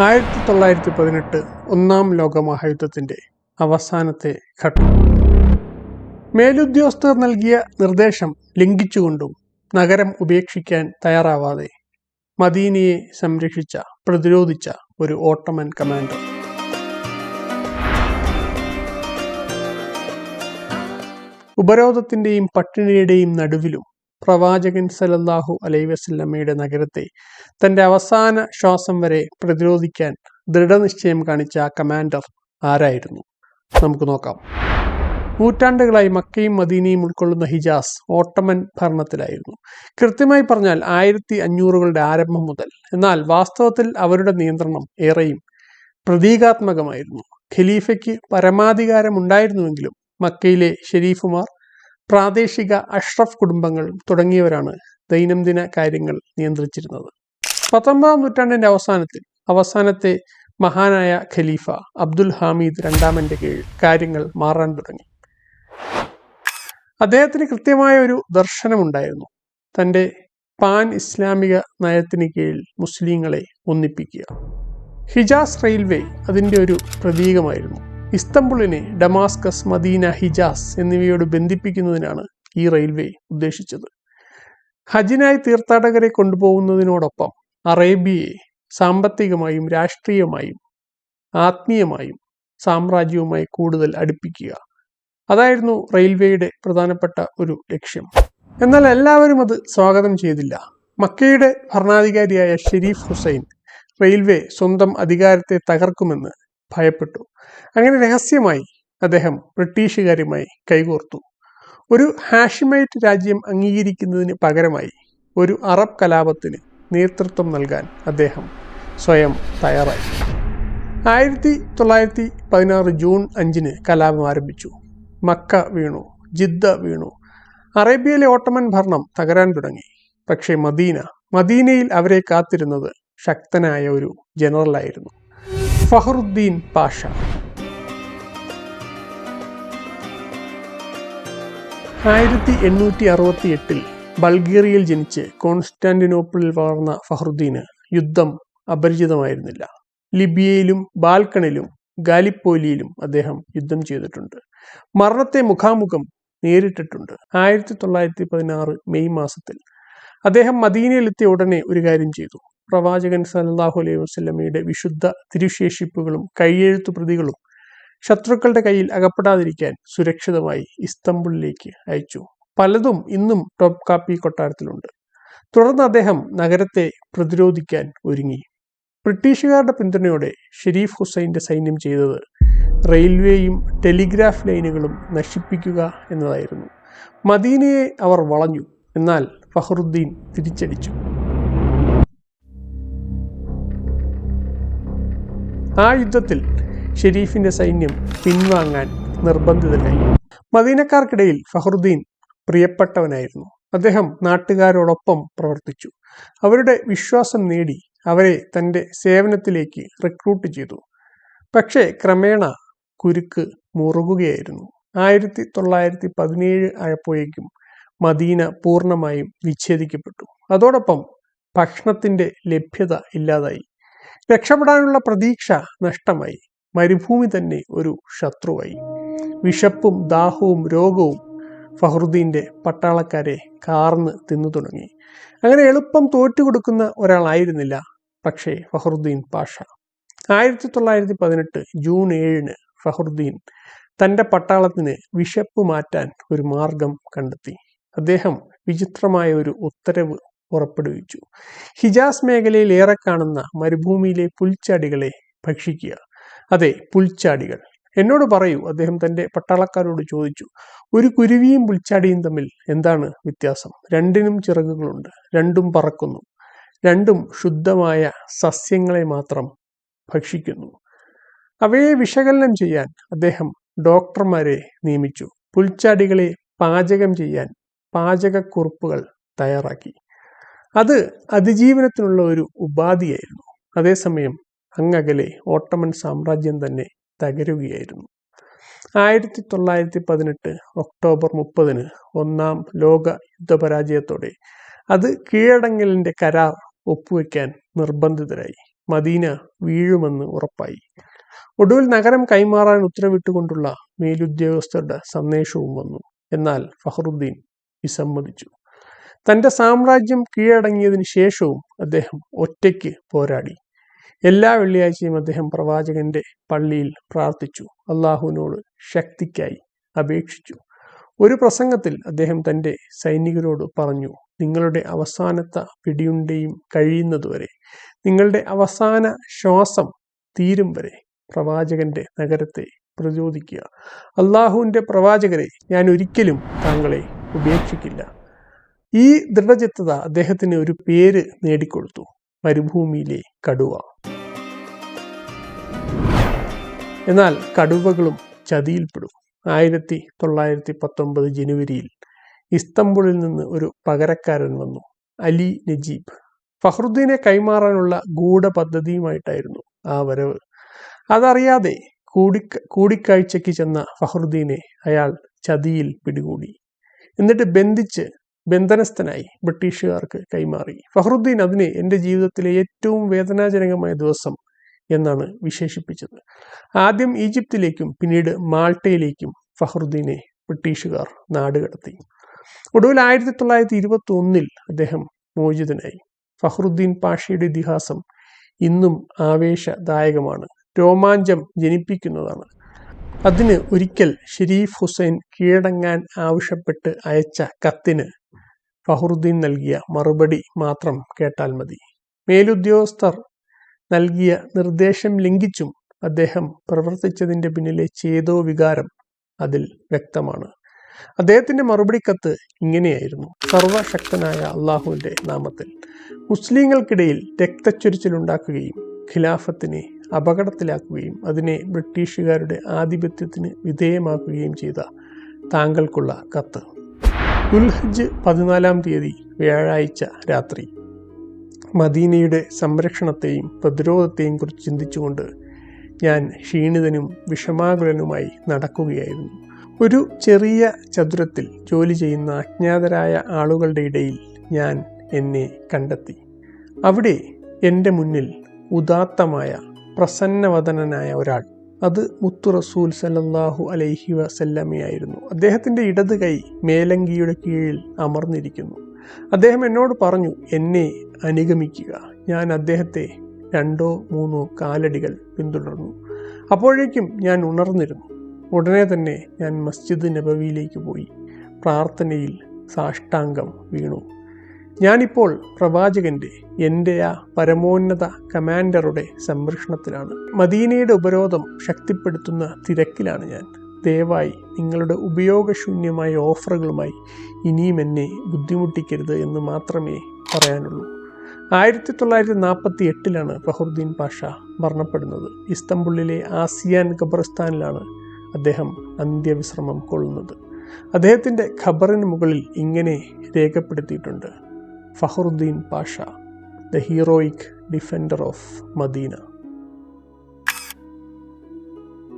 ആയിരത്തി തൊള്ളായിരത്തി പതിനെട്ട് ഒന്നാം ലോകമഹായുദ്ധത്തിന്റെ അവസാനത്തെ ഘട്ടം. മേലുദ്യോഗസ്ഥർ നൽകിയ നിർദ്ദേശം ലംഘിച്ചുകൊണ്ടും നഗരം ഉപേക്ഷിക്കാൻ തയ്യാറാവാതെ മദീനയെ സംരക്ഷിച്ച പ്രതിരോധിച്ച ഒരു ഓട്ടമൻ കമാൻഡർ. ഉപരോധത്തിന്റെയും പട്ടിണിയുടെയും നടുവിലും പ്രവാചകൻ സലല്ലാഹു അലൈ വസ്ല്ലമ്മയുടെ നഗരത്തെ തന്റെ അവസാന ശ്വാസം വരെ പ്രതിരോധിക്കാൻ ദൃഢനിശ്ചയം കാണിച്ച കമാൻഡർ ആരായിരുന്നു? നമുക്ക് നോക്കാം. നൂറ്റാണ്ടുകളായി മക്കയും മദീനയും ഉൾക്കൊള്ളുന്ന ഹിജാസ് ഓട്ടമൻ ഭരണത്തിലായിരുന്നു. കൃത്യമായി പറഞ്ഞാൽ ആയിരത്തി അഞ്ഞൂറുകളുടെ ആരംഭം മുതൽ എന്നാൽ വാസ്തവത്തിൽ അവരുടെ നിയന്ത്രണം ഏറെയും പ്രതീകാത്മകമായിരുന്നു. ഖലീഫയ്ക്ക് പരമാധികാരം ഉണ്ടായിരുന്നുവെങ്കിലും മക്കയിലെ ഷെരീഫുമാർ പ്രാദേശിക അഷ്റഫ് കുടുംബങ്ങൾ തുടങ്ങിയവരാണ് ദൈനംദിന കാര്യങ്ങൾ നിയന്ത്രിച്ചിരുന്നത്. പത്തൊമ്പതാം നൂറ്റാണ്ടിന്റെ അവസാനത്തിൽ അവസാനത്തെ മഹാനായ ഖലീഫ അബ്ദുൽ ഹാമീദ് രണ്ടാമന്റെ കീഴിൽ കാര്യങ്ങൾ മാറാൻ തുടങ്ങി. അദ്ദേഹത്തിന് കൃത്യമായ ഒരു ദർശനമുണ്ടായിരുന്നു. തന്റെ പാൻ ഇസ്ലാമിക നയത്തിന് കീഴിൽ മുസ്ലിങ്ങളെ ഒന്നിപ്പിക്കുക. ഹിജാസ് റെയിൽവേ അതിന്റെ ഒരു പ്രതീകമായിരുന്നു. ഇസ്തംബുളിനെ ഡമാസ്കസ് മദീന ഹിജാസ് എന്നിവയോട് ബന്ധിപ്പിക്കുന്നതിനാണ് ഈ റെയിൽവേ ഉദ്ദേശിച്ചത്. ഹജിനായി തീർത്ഥാടകരെ കൊണ്ടുപോകുന്നതിനോടൊപ്പം അറേബ്യയെ സാമ്പത്തികമായും രാഷ്ട്രീയമായും ആത്മീയമായും സാമ്രാജ്യവുമായി കൂടുതൽ അടുപ്പിക്കുക. അതായിരുന്നു റെയിൽവേയുടെ പ്രധാനപ്പെട്ട ഒരു ലക്ഷ്യം. എന്നാൽ എല്ലാവരും അത് സ്വാഗതം ചെയ്തില്ല. മക്കയുടെ ഭരണാധികാരിയായ ഷെരീഫ് ഹുസൈൻ റെയിൽവേ സ്വന്തം അധികാരത്തെ തകർക്കുമെന്ന് ഭയപ്പെട്ടു. അങ്ങനെ രഹസ്യമായി അദ്ദേഹം ബ്രിട്ടീഷുകാരുമായി കൈകോർത്തു. ഒരു ഹാഷിമൈറ്റ് രാജ്യം അംഗീകരിക്കുന്നതിന് പകരമായി ഒരു അറബ് കലാപത്തിന് നേതൃത്വം നൽകാൻ അദ്ദേഹം സ്വയം തയ്യാറായി. ആയിരത്തി തൊള്ളായിരത്തി പതിനാറ് ജൂൺ അഞ്ചിന് കലാപം ആരംഭിച്ചു. മക്ക വീണു ജിദ്ദ വീണു. അറേബ്യയിലെ ഓട്ടമൻ ഭരണം തകരാൻ തുടങ്ങി. പക്ഷേ മദീന മദീനയിൽ അവരെ കാത്തിരുന്നത് ശക്തനായ ഒരു ജനറലായിരുന്നു. ഫഹറുദ്ദീൻ പാഷ. ആയിരത്തി എണ്ണൂറ്റി അറുപത്തി എട്ടിൽ ബൾഗേറിയയിൽ ജനിച്ച് കോൺസ്റ്റാന്റിനോപ്പിളിൽ വളർന്ന ഫഹറുദ്ദീന് യുദ്ധം അപരിചിതമായിരുന്നില്ല. ലിബിയയിലും ബാൽക്കണിലും ഗാലിപ്പോലിയിലും അദ്ദേഹം യുദ്ധം ചെയ്തിട്ടുണ്ട്. മരണത്തെ മുഖാമുഖം നേരിട്ടിട്ടുണ്ട്. ആയിരത്തി തൊള്ളായിരത്തി പതിനാറ് മെയ് മാസത്തിൽ അദ്ദേഹം മദീനയിലെത്തിയ ഉടനെ ഒരു കാര്യം ചെയ്തു. പ്രവാചകൻ സല്ലാഹു അലൈഹി വസ്ലമയുടെ വിശുദ്ധ തിരുശേഷിപ്പുകളും കൈയെഴുത്തു പ്രതികളും ശത്രുക്കളുടെ കയ്യിൽ അകപ്പെടാതിരിക്കാൻ സുരക്ഷിതമായി ഇസ്തംബുളിലേക്ക് അയച്ചു. പലതും ഇന്നും ടോപ്പ് കാപ്പി കൊട്ടാരത്തിലുണ്ട്. തുടർന്ന് അദ്ദേഹം നഗരത്തെ പ്രതിരോധിക്കാൻ ഒരുങ്ങി. ബ്രിട്ടീഷുകാരുടെ പിന്തുണയോടെ ഷെരീഫ് ഹുസൈന്റെ സൈന്യം ചെയ്തത് റെയിൽവേയും ടെലിഗ്രാഫ് ലൈനുകളും നശിപ്പിക്കുക എന്നതായിരുന്നു. മദീനയെ അവർ വളഞ്ഞു. എന്നാൽ ഫഹറുദ്ദീൻ തിരിച്ചടിച്ചു. ആ യുദ്ധത്തിൽ ഷെരീഫിന്റെ സൈന്യം പിൻവാങ്ങാൻ നിർബന്ധിതരായി മദീനക്കാർക്കിടയിൽ ഫഹറുദ്ദീൻ പ്രിയപ്പെട്ടവനായിരുന്നു. അദ്ദേഹം നാട്ടുകാരോടൊപ്പം പ്രവർത്തിച്ചു. അവരുടെ വിശ്വാസം നേടി അവരെ തന്റെ സേവനത്തിലേക്ക് റിക്രൂട്ട് ചെയ്തു. പക്ഷേ ക്രമേണ കുരുക്ക് മുറുകുകയായിരുന്നു. ആയിരത്തി തൊള്ളായിരത്തി പതിനേഴ് ആയപ്പോഴേക്കും മദീന പൂർണമായും വിച്ഛേദിക്കപ്പെട്ടു. അതോടൊപ്പം ഭക്ഷണത്തിന്റെ ലഭ്യത ഇല്ലാതായി. രക്ഷപ്പെടാനുള്ള പ്രതീക്ഷ നഷ്ടമായി. മരുഭൂമി തന്നെ ഒരു ശത്രുവായി. വിശപ്പും ദാഹവും രോഗവും ഫഹറുദ്ദീന്റെ പട്ടാളക്കാരെ കാർന്ന് തിന്നു തുടങ്ങി. അങ്ങനെ എളുപ്പം തോറ്റുകൊടുക്കുന്ന ഒരാളായിരുന്നില്ല പക്ഷേ ഫഹറുദ്ദീൻ പാഷ. ആയിരത്തി തൊള്ളായിരത്തി പതിനെട്ട് ജൂൺ ഏഴിന് ഫഹറുദ്ദീൻ തന്റെ പട്ടാളത്തിന് വിശപ്പ് മാറ്റാൻ ഒരു മാർഗം കണ്ടെത്തി. അദ്ദേഹം വിചിത്രമായ ഒരു ഉത്തരവ് പുറപ്പെടുവിച്ചു. ഹിജാസ് മേഖലയിൽ ഏറെ കാണുന്ന മരുഭൂമിയിലെ പുൽച്ചാടികളെ ഭക്ഷിക്കുക. അതെ പുൽച്ചാടികൾ. എന്നോട് പറയൂ അദ്ദേഹം തന്റെ പട്ടാളക്കാരോട് ചോദിച്ചു ഒരു കുരുവിയും പുൽച്ചാടിയും തമ്മിൽ എന്താണ് വ്യത്യാസം? രണ്ടിനും ചിറകുകളുണ്ട് രണ്ടും പറക്കുന്നു രണ്ടും ശുദ്ധമായ സസ്യങ്ങളെ മാത്രം ഭക്ഷിക്കുന്നു. അവയെ വിശകലനം ചെയ്യാൻ അദ്ദേഹം ഡോക്ടർമാരെ നിയമിച്ചു. പുൽച്ചാടികളെ പാചകം ചെയ്യാൻ പാചകക്കുറിപ്പുകൾ തയ്യാറാക്കി. അത് അതിജീവനത്തിനുള്ള ഒരു ഉപാധിയായിരുന്നു. അതേസമയം അങ്ങകലെ ഓട്ടമൻ സാമ്രാജ്യം തന്നെ തകരുകയായിരുന്നു. ആയിരത്തി തൊള്ളായിരത്തി പതിനെട്ട് ഒക്ടോബർ മുപ്പതിന് ഒന്നാം ലോക യുദ്ധപരാജയത്തോടെ അത് കീഴടങ്ങലിന്റെ കരാർ ഒപ്പുവെക്കാൻ നിർബന്ധിതരായി. മദീന വീഴുമെന്ന് ഉറപ്പായി. ഒടുവിൽ നഗരം കൈമാറാൻ ഉത്തരവിട്ടുകൊണ്ടുള്ള മേലുദ്യോഗസ്ഥരുടെ സന്ദേശവും വന്നു. എന്നാൽ ഫഹറുദ്ദീൻ വിസമ്മതിച്ചു. തന്റെ സാമ്രാജ്യം കീഴടങ്ങിയതിനു ശേഷവും അദ്ദേഹം ഒറ്റയ്ക്ക് പോരാടി. എല്ലാ വെള്ളിയാഴ്ചയും അദ്ദേഹം പ്രവാചകന്റെ പള്ളിയിൽ പ്രാർത്ഥിച്ചു. അള്ളാഹുവിനോട് ശക്തിക്കായി അപേക്ഷിച്ചു. ഒരു പ്രസംഗത്തിൽ അദ്ദേഹം തന്റെ സൈനികരോട് പറഞ്ഞു നിങ്ങളുടെ അവസാനത്തെ പിടിയുണ്ടയും കഴിയുന്നതുവരെ നിങ്ങളുടെ അവസാന ശ്വാസം തീരും വരെ പ്രവാചകന്റെ നഗരത്തെ പ്രചോദിക്കുക. അള്ളാഹുവിന്റെ പ്രവാചകരെ ഞാൻ ഒരിക്കലും താങ്കളെ ഉപേക്ഷിക്കില്ല. ഈ ദൃഢചിത്തത അദ്ദേഹത്തിന് ഒരു പേര് നേടിക്കൊടുത്തു. മരുഭൂമിയിലെ കടുവ. എന്നാൽ കടുവകളും ചതിയിൽപ്പെടും. ആയിരത്തി തൊള്ളായിരത്തി പത്തൊമ്പത് ജനുവരിയിൽ ഇസ്തംബുളിൽ നിന്ന് ഒരു പകരക്കാരൻ വന്നു. അലി നജീബ്. ഫഹ്റുദ്ദീനെ കൈമാറാനുള്ള ഗൂഢപദ്ധതിയുമായിട്ടായിരുന്നു ആ വരവ്. അതറിയാതെ കൂടി കൂടിക്കാഴ്ചയ്ക്ക് ചെന്ന ഫഹ്റുദ്ദീനെ അയാൾ ചതിയിൽ പിടികൂടി. എന്നിട്ട് ബന്ധിച്ച് ബന്ധനസ്ഥനായി ബ്രിട്ടീഷുകാർക്ക് കൈമാറി. ഫഹറുദ്ദീൻ അതിനെ എന്റെ ജീവിതത്തിലെ ഏറ്റവും വേദനാജനകമായ ദിവസം എന്നാണ് വിശേഷിപ്പിച്ചത്. ആദ്യം ഈജിപ്തിലേക്കും പിന്നീട് മാൾട്ടയിലേക്കും ഫഹറുദ്ദീനെ ബ്രിട്ടീഷുകാർ നാടുകടത്തി ഒടുവിൽ ആയിരത്തി തൊള്ളായിരത്തി ഇരുപത്തി ഒന്നിൽ അദ്ദേഹം മോചിതനായി. ഫഹ്റുദ്ദീൻ പാഷയുടെ ഇതിഹാസം ഇന്നും ആവേശദായകമാണ്. രോമാഞ്ചം ജനിപ്പിക്കുന്നതാണ്. അതിന് ഒരിക്കൽ ഷെരീഫ് ഹുസൈൻ കീഴടങ്ങാൻ ആവശ്യപ്പെട്ട് അയച്ച കത്തിന് ഫഹ്റുദ്ദീൻ നൽകിയ മറുപടി മാത്രം കേട്ടാൽ മതി. മേലുദ്യോഗസ്ഥർ നൽകിയ നിർദ്ദേശം ലംഘിച്ചും അദ്ദേഹം പ്രവർത്തിച്ചതിന്റെ പിന്നിലെ ചേതോ വികാരം അതിൽ വ്യക്തമാണ്. അദ്ദേഹത്തിന്റെ മറുപടി കത്ത് ഇങ്ങനെയായിരുന്നു. സർവശക്തനായ അള്ളാഹുവിന്റെ നാമത്തിൽ മുസ്ലിങ്ങൾക്കിടയിൽ രക്തച്ചൊരിച്ചിലുണ്ടാക്കുകയും ഖിലാഫത്തിനെ അപകടത്തിലാക്കുകയും അതിനെ ബ്രിട്ടീഷുകാരുടെ ആധിപത്യത്തിന് വിധേയമാക്കുകയും ചെയ്ത താങ്കൾക്കുള്ള കത്ത്. ഉൽഹജ് പതിനാലാം തീയതി വ്യാഴാഴ്ച രാത്രി. മദീനയുടെ സംരക്ഷണത്തെയും പ്രതിരോധത്തെയും കുറിച്ച് ചിന്തിച്ചുകൊണ്ട് ഞാൻ ക്ഷീണിതനും വിഷമാകുലനുമായി നടക്കുകയായിരുന്നു. ഒരു ചെറിയ ചതുരത്തിൽ ജോലി ചെയ്യുന്ന അജ്ഞാതരായ ആളുകളുടെ ഇടയിൽ ഞാൻ എന്നെ കണ്ടെത്തി. അവിടെ എന്റെ മുന്നിൽ ഉദാത്തമായ പ്രസന്നവദനായ ഒരാൾ അത് മുത്തു റസൂൽ സല്ലാഹു അലൈഹി വസല്ലമയായിരുന്നു. അദ്ദേഹത്തിന്റെ ഇടത് കൈ മേലങ്കിയുടെ കീഴിൽ അമർന്നിരിക്കുന്നു. അദ്ദേഹം എന്നോട് പറഞ്ഞു എന്നെ അനുഗമിക്കുക. ഞാൻ അദ്ദേഹത്തെ രണ്ടോ മൂന്നോ കാലടികൾ പിന്തുടർന്നു. അപ്പോഴേക്കും ഞാൻ ഉണർന്നിരുന്നു. ഉടനെ തന്നെ ഞാൻ മസ്ജിദ് നബവിയിലേക്ക് പോയി. പ്രാർത്ഥനയിൽ സാഷ്ടാംഗം വീണു. ഞാനിപ്പോൾ പ്രവാചകന്റെ എന്റെ ആ പരമോന്നത കമാൻഡറുടെ സംരക്ഷണത്തിലാണ്. മദീനയുടെ ഉപരോധം ശക്തിപ്പെടുത്തുന്ന തിരക്കിലാണ് ഞാൻ. ദയവായി നിങ്ങളുടെ ഉപയോഗശൂന്യമായ ഓഫറുകളുമായി ഇനിയും എന്നെ ബുദ്ധിമുട്ടിക്കരുത് എന്ന് മാത്രമേ പറയാനുള്ളൂ. ആയിരത്തി തൊള്ളായിരത്തി നാൽപ്പത്തി എട്ടിലാണ് ഫഹറുദ്ദീൻ പാഷ മരണപ്പെടുന്നത്. ഇസ്തംബുളിലെ ആസിയാൻ ഖബറിസ്ഥാനിലാണ് അദ്ദേഹം അന്ത്യവിശ്രമം കൊള്ളുന്നത്. അദ്ദേഹത്തിന്റെ ഖബറിന് മുകളിൽ ഇങ്ങനെ രേഖപ്പെടുത്തിയിട്ടുണ്ട്. Fahreddin Pasha the heroic defender of Medina